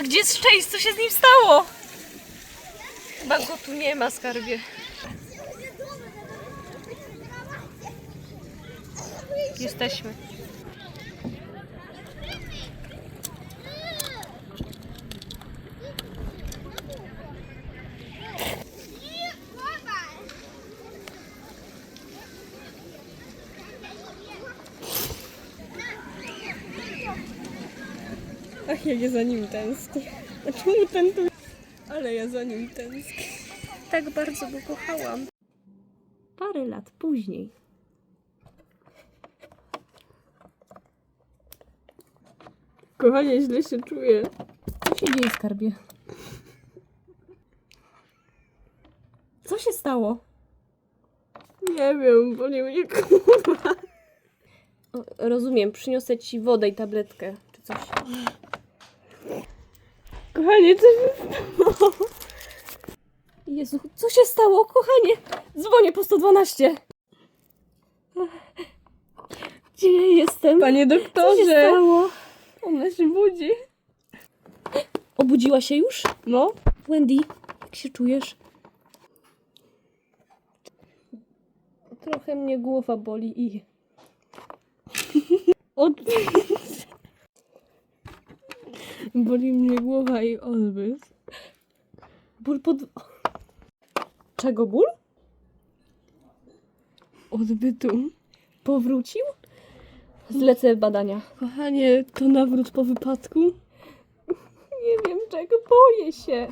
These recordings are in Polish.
A gdzie jest Chase? Co się z nim stało? Chyba go tu nie ma, skarbie. Jesteśmy. Ach, jak ja za nim tęsknię. A czemu ten tu... Ale ja za nim tęsknię. Tak bardzo go kochałam. Parę lat później. Kochanie, źle się czuję. Co się dzieje, skarbie? Co się stało? Nie wiem, boli mnie kurwa. Rozumiem, przyniosę ci wodę i tabletkę, czy coś. Kochanie, co się stało? Jezu, co się stało, kochanie? Dzwonię po 112. Gdzie ja jestem? Panie co się doktorze! stało? Ona się budzi. Obudziła się już? No. Wendy, jak się czujesz? Trochę mnie głowa boli i... Od... Boli mnie głowa i odbyt. Ból pod... Czego ból? Odbytu. Powrócił? Zlecę badania. Kochanie, to nawrót po wypadku? Nie wiem czego, boję się.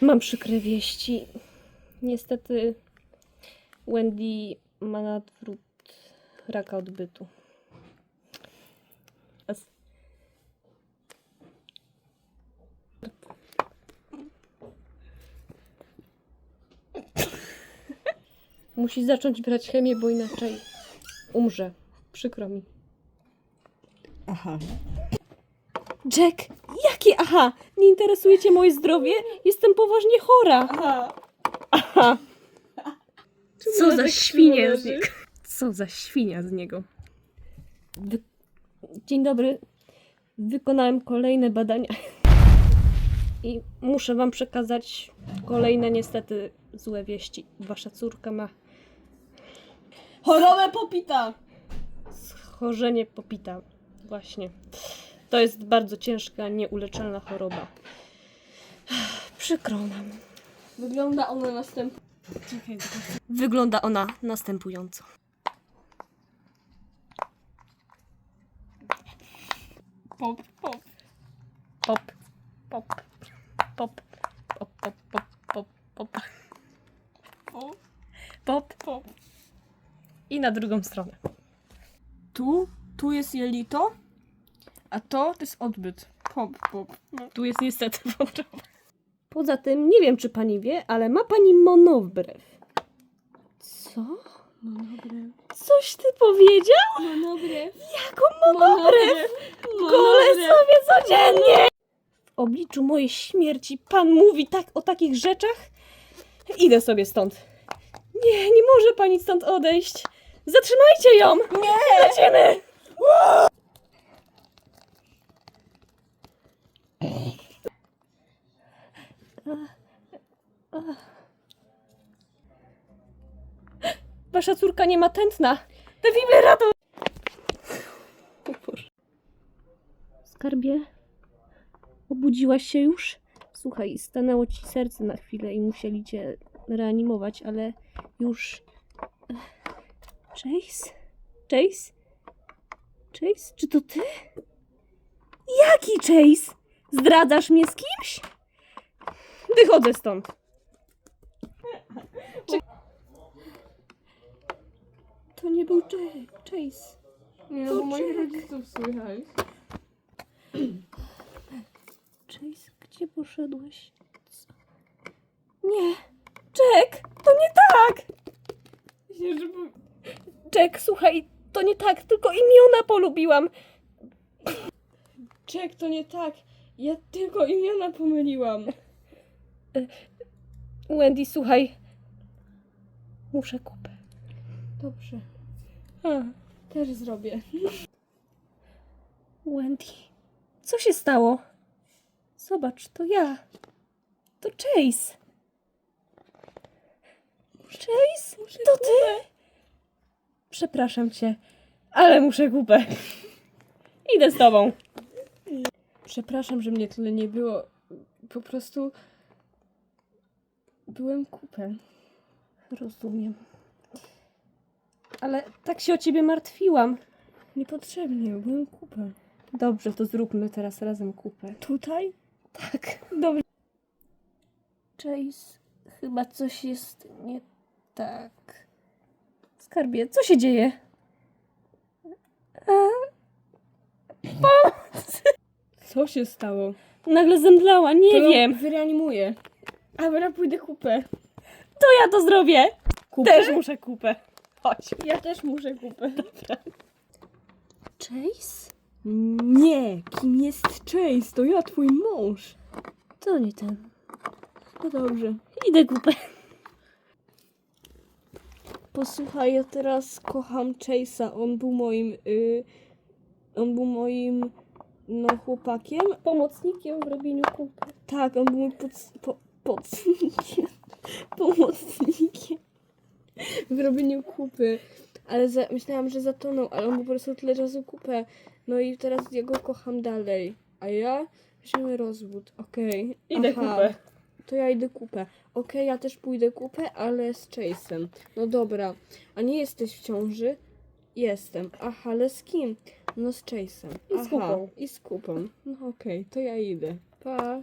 Mam przykre wieści. Niestety Wendy ma nadwrót raka odbytu. Musi zacząć brać chemię, bo inaczej umrze. Przykro mi. Aha. Jack, jakie aha? Nie interesuje cię moje zdrowie? Jestem poważnie chora. Aha. Aha. Co za tak świnia z niego. Co za świnia z niego. Wy... Dzień dobry. Wykonałem kolejne badania. I muszę wam przekazać kolejne niestety złe wieści. Wasza córka ma Chorobę popita! schorzenie popita. Właśnie. To jest bardzo ciężka, nieuleczalna choroba. Przykro nam. Wygląda ona następnie. Czekaj, Wygląda ona następująco. pop, pop. Pop, pop, pop, pop, pop, pop, pop, pop, Pop, pop. pop. I na drugą stronę. Tu, tu jest jelito, a to to jest odbyt. Pop, pop. No. Tu jest niestety wątroba. Poza tym, nie wiem czy pani wie, ale ma pani monowbrew. Co? No dobre. Coś ty powiedział? No dobre. Jaką monowbrew? Gole sobie codziennie! W obliczu mojej śmierci pan mówi tak o takich rzeczach? Idę sobie stąd. Nie, nie może pani stąd odejść. Zatrzymajcie ją! Nie! Lecimy! Wasza córka nie ma tętna. Defibrirator! O Boże. Skarbie? Obudziłaś się już? Słuchaj, stanęło ci serce na chwilę i musieli cię reanimować, ale już... Ech. Chase? Chase? Chase? Czy to ty? Jaki Chase? Zdradzasz mnie z kimś? Wychodzę stąd. To nie był Ch- Chase. Nie, To no bo moich rodziców słychać. Chase, gdzie poszedłeś? Co? Nie! Jack! To nie tak! Myślę. Jack, słuchaj, to nie tak, tylko imiona polubiłam. Czek, to nie tak. Ja tylko imiona pomyliłam. Wendy, słuchaj. Muszę kupę. Dobrze. A, Też zrobię. Wendy, Co się stało? Zobacz, to ja. To Chase. Chase? To ty? Przepraszam cię, ale muszę kupę. Idę z tobą. Przepraszam, że mnie tyle nie było. Po prostu byłem kupę. Rozumiem. Ale tak się o ciebie martwiłam. Niepotrzebnie, byłem kupę. Dobrze, to zróbmy teraz razem kupę. Tutaj? Tak, dobrze. Chase, chyba coś jest nie tak. Skarbie, co się dzieje? A, Co się stało? nagle zemdlała, nie To wiem. Wyreanimuję. A ja pójdę kupę. To ja to zrobię. Kupę? Też muszę kupę. Chodź. Ja też muszę kupę. Chase? Nie, kim jest Chase? To ja, twój mąż. To nie ten. No dobrze. Idę kupę. Posłuchaj, ja teraz kocham Chase'a. On był moim. Y, on był moim. No, chłopakiem. Pomocnikiem w robieniu kupy. Tak, on był mój pod, po. Pomocnikiem. W robieniu kupy. Ale za, myślałam, że zatonął, ale on po prostu tyle razy kupę. No i teraz ja go kocham dalej. A ja? Weźmiemy rozwód. Okej. Idę Aha. kupę. To ja idę kupę. Okej, ja też pójdę kupę, ale z Chase'em. No dobra. A nie jesteś w ciąży? Jestem. Aha, ale z kim? No z Chase'em. I z Aha, kupą. I z kupą. No okej, to ja idę. Pa.